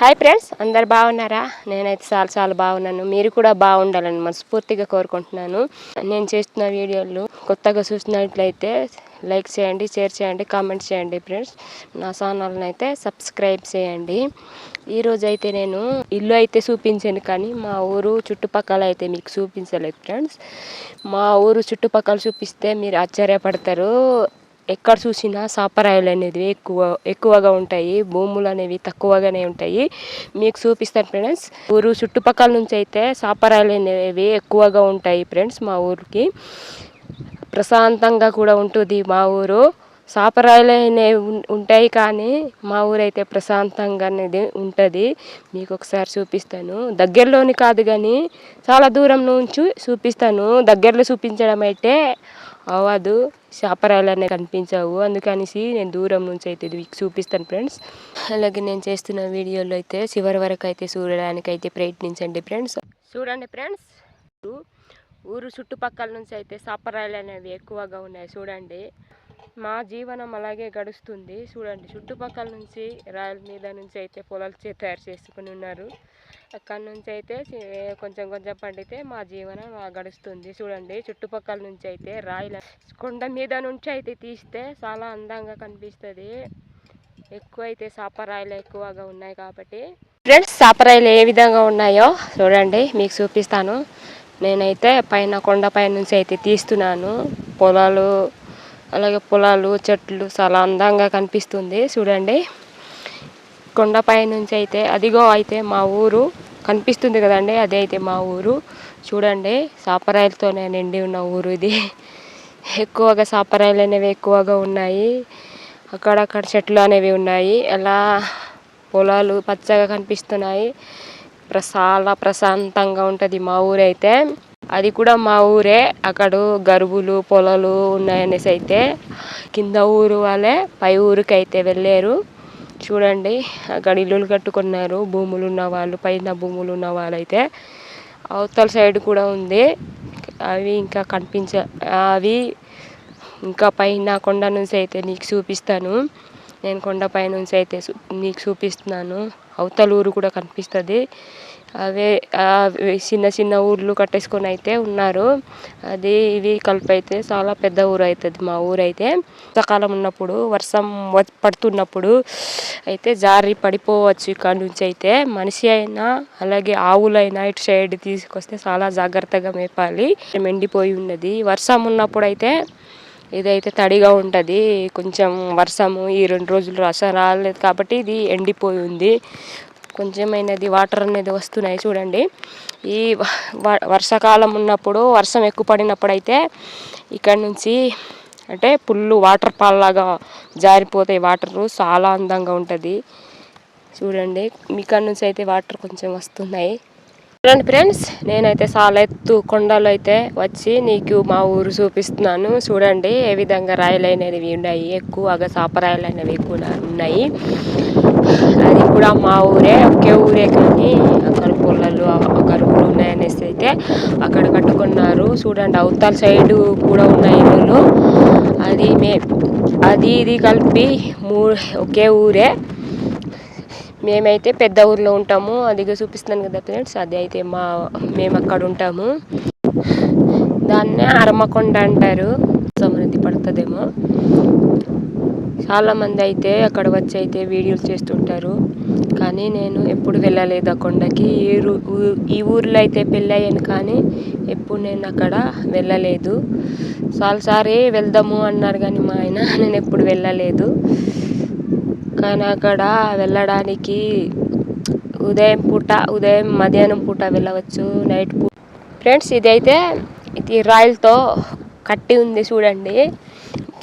Hi friends అందరు బాగున్నారా? నేనైతే చాలా చాలా బాగున్నాను. మీరు కూడా బాగుండాలని మనస్ఫూర్తిగా కోరుకుంటున్నాను. నేను చేస్తున్న వీడియోలు కొత్తగా చూసినట్లయితే లైక్ చేయండి షేర్ చేయండి కామెంట్ చేయండి ఫ్రెండ్స్. నా ఛానల్ని అయితే సబ్స్క్రైబ్ చేయండి. ఈరోజు అయితే నేను ఇల్లు అయితే చూపించాను కానీ మా ఊరు చుట్టుపక్కల అయితే మీకు చూపించలేదు ఫ్రెండ్స్. మా ఊరు చుట్టుపక్కల చూపిస్తే మీరు ఆశ్చర్యపడతారు. ఎక్కడ చూసినా సాపరాయలు అనేది ఎక్కువ ఎక్కువగా ఉంటాయి. భూములు అనేవి తక్కువగానే ఉంటాయి. మీకు చూపిస్తాను ఫ్రెండ్స్. ఊరు చుట్టుపక్కల నుంచి అయితే సాపరాయలు అనేవి ఎక్కువగా ఉంటాయి ఫ్రెండ్స్ మా ఊరికి. ప్రశాంతంగా కూడా ఉంటుంది మా ఊరు. సాపరాయలు అనేవి ఉంటాయి కానీ మా ఊరైతే ప్రశాంతంగా అనేది ఉంటుంది. మీకు ఒకసారి చూపిస్తాను. దగ్గరలోని కాదు కానీ చాలా దూరం నుంచి చూపిస్తాను. దగ్గరలో చూపించడం అయితే అవ్వదు శాపరాలు అనేవి కనిపించవు. అందుకనేసి నేను దూరం నుంచి అయితే మీకు చూపిస్తాను ఫ్రెండ్స్. అలాగే నేను చేస్తున్న వీడియోలో అయితే చివరి వరకు అయితే చూడడానికి అయితే ప్రయత్నించండి ఫ్రెండ్స్. చూడండి ఫ్రెండ్స్. ఊరు చుట్టుపక్కల నుంచి అయితే సాపరాయలు అనేవి ఎక్కువగా ఉన్నాయి. చూడండి. మా జీవనం అలాగే గడుస్తుంది. చూడండి చుట్టుపక్కల నుంచి రాయల మీద నుంచి అయితే పొలాలు తయారు చేసుకుని ఉన్నారు. అక్కడి నుంచి అయితే కొంచెం కొంచెం పండితే మా జీవనం గడుస్తుంది. చూడండి చుట్టుపక్కల నుంచి అయితే రాయల కొండ మీద నుంచి అయితే తీస్తే చాలా అందంగా కనిపిస్తుంది. ఎక్కువ అయితే సాపరాయలు ఎక్కువగా ఉన్నాయి కాబట్టి. ఫ్రెండ్స్ సాపరాయలు ఏ విధంగా ఉన్నాయో చూడండి మీకు చూపిస్తాను. నేనైతే పైన కొండపై నుంచి అయితే తీస్తున్నాను. పొలాలు అలాగే పొలాలు చెట్లు చాలా అందంగా కనిపిస్తుంది. చూడండి. కొండపై నుంచి అయితే అదిగో అయితే మా ఊరు కనిపిస్తుంది కదండి. అదే అయితే మా ఊరు. చూడండి. సాపరాయలతోనే నిండి ఉన్న ఊరు ఇది. ఎక్కువగా సాపరాయలు అనేవి ఎక్కువగా ఉన్నాయి. అక్కడక్కడ చెట్లు అనేవి ఉన్నాయి. ఎలా పొలాలు పచ్చగా కనిపిస్తున్నాయి. చాలా ప్రశాంతంగా ఉంటుంది మా ఊరైతే అది కూడా మా ఊరే. అక్కడ గరువులు పొలాలు ఉన్నాయనేసి అయితే కింద ఊరు వాళ్ళే పై ఊరికి అయితే వెళ్ళారు. చూడండి అక్కడ ఇల్లులు కట్టుకున్నారు. భూములు ఉన్న వాళ్ళు పైన భూములు ఉన్న వాళ్ళైతే. అవతల సైడ్ కూడా ఉంది. అవి ఇంకా కనిపించ అవి ఇంకా పైన కొండ నుంచి అయితే నీకు చూపిస్తాను. నేను కొండపై నుంచి అయితే నీకు చూపిస్తున్నాను. అవతల ఊరు కూడా కనిపిస్తుంది. అవే చిన్న చిన్న ఊళ్ళు కట్టేసుకొని అయితే ఉన్నారు. అది ఇవి కలిపి అయితే చాలా పెద్ద ఊరు అవుతుంది మా ఊరు అయితే వర్షాకాలం ఉన్నప్పుడు వర్షం పడుతున్నప్పుడు అయితే జారి పడిపోవచ్చు ఇక్కడ నుంచి అయితే మనిషి అయినా అలాగే ఆవులైనా ఇటు సైడ్ తీసుకొస్తే చాలా జాగ్రత్తగా మేపాలి. ఎండిపోయి ఉన్నది. వర్షం ఉన్నప్పుడు అయితే ఇదైతే తడిగా ఉంటుంది. కొంచెం వర్షము ఈ రెండు రోజులు వర్షం రాలేదు కాబట్టి ఇది ఎండిపోయి ఉంది. కొంచెమైనది వాటర్ అనేది వస్తున్నాయి చూడండి. ఈ వర్షాకాలం ఉన్నప్పుడు వర్షం ఎక్కువ పడినప్పుడు అయితే ఇక్కడ నుంచి అంటే పుల్లు వాటర్ ఫాల్ లాగా జారిపోతాయి వాటర్. చాలా అందంగా ఉంటుంది. చూడండి. మీకాడ నుంచి అయితే వాటర్ కొంచెం వస్తున్నాయి. చూడండి ఫ్రెండ్స్ నేనైతే చాలా ఎత్తు కొండలు అయితే వచ్చి నీకు మా ఊరు చూపిస్తున్నాను. చూడండి ఏ విధంగా రాయలు అనేవి ఉన్నాయి. ఎక్కువగా సాపరాయలు అనేవి కూడా ఉన్నాయి. అది కూడా మా ఊరే ఒకే ఊరే కానీ అక్కడ పొలాలు కరువులు ఉన్నాయనేసి అయితే అక్కడ కట్టుకున్నారు. చూడండి అవతల సైడ్ కూడా ఉన్నాయి ఇల్లులు. అది మే అది ఇది కలిపి మూ ఒకే ఊరే. మేమైతే పెద్ద ఊర్లో ఉంటాము. అదిగా చూపిస్తున్నాను కదా ఫ్రెండ్స్. అది అయితే మా మేము అక్కడ ఉంటాము దాన్నే అరమకొండ అంటారు. సమృద్ధి పడుతుందేమో. చాలామంది అయితే అక్కడ వచ్చి అయితే వీడియోలు చేస్తుంటారు. కానీ నేను ఎప్పుడు వెళ్ళలేదు ఆ కొండకి. ఈ ఈ ఊర్లో అయితే పెళ్ళయ్యాను కానీ ఎప్పుడు నేను అక్కడ వెళ్ళలేదు. చాలాసారి వెళ్దాము అన్నారు కానీ మా ఆయన నేను ఎప్పుడు వెళ్ళలేదు. కానీ అక్కడ వెళ్ళడానికి ఉదయం పూట ఉదయం మధ్యాహ్నం పూట వెళ్ళవచ్చు నైట్ పూట. ఫ్రెండ్స్ ఇదైతే ఇది రాయలతో కట్టి ఉంది చూడండి.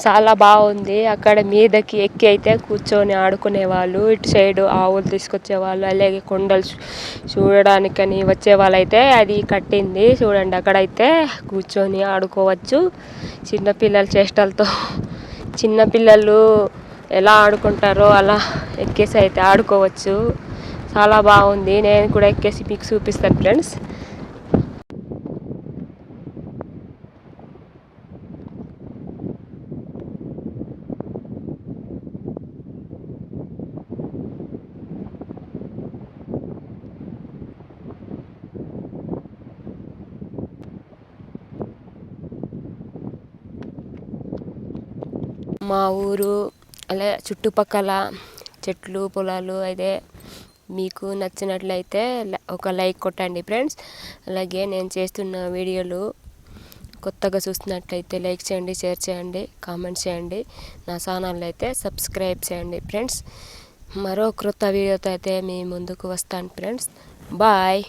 చాలా బాగుంది. అక్కడ మీదకి ఎక్కి అయితే కూర్చొని ఆడుకునే వాళ్ళు ఇటు సైడ్ ఆవులు తీసుకొచ్చేవాళ్ళు. అలాగే కొండలు చూడడానికని వచ్చే వాళ్ళైతే అది కట్టింది. చూడండి అక్కడైతే కూర్చొని ఆడుకోవచ్చు. చిన్నపిల్లల చేష్టలతో. చిన్నపిల్లలు ఎలా ఆడుకుంటారో అలా ఎక్కేసి అయితే ఆడుకోవచ్చు. చాలా బాగుంది. నేను కూడా ఎక్కేసి మీకు చూపిస్తాను ఫ్రెండ్స్. మా ఊరు అలా చుట్టుపక్కల చెట్లు పొలాలు అయితే మీకు నచ్చినట్లయితే ఒక లైక్ కొట్టండి ఫ్రెండ్స్. అలాగే నేను చేస్తున్న వీడియోలు కొత్తగా చూస్తున్నట్లయితే లైక్ చేయండి షేర్ చేయండి కామెంట్ చేయండి. నా ఛానల్ అయితే సబ్స్క్రైబ్ చేయండి ఫ్రెండ్స్. మరో క్రొత్త వీడియోతో అయితే మీ ముందుకు వస్తాను ఫ్రెండ్స్. బాయ్.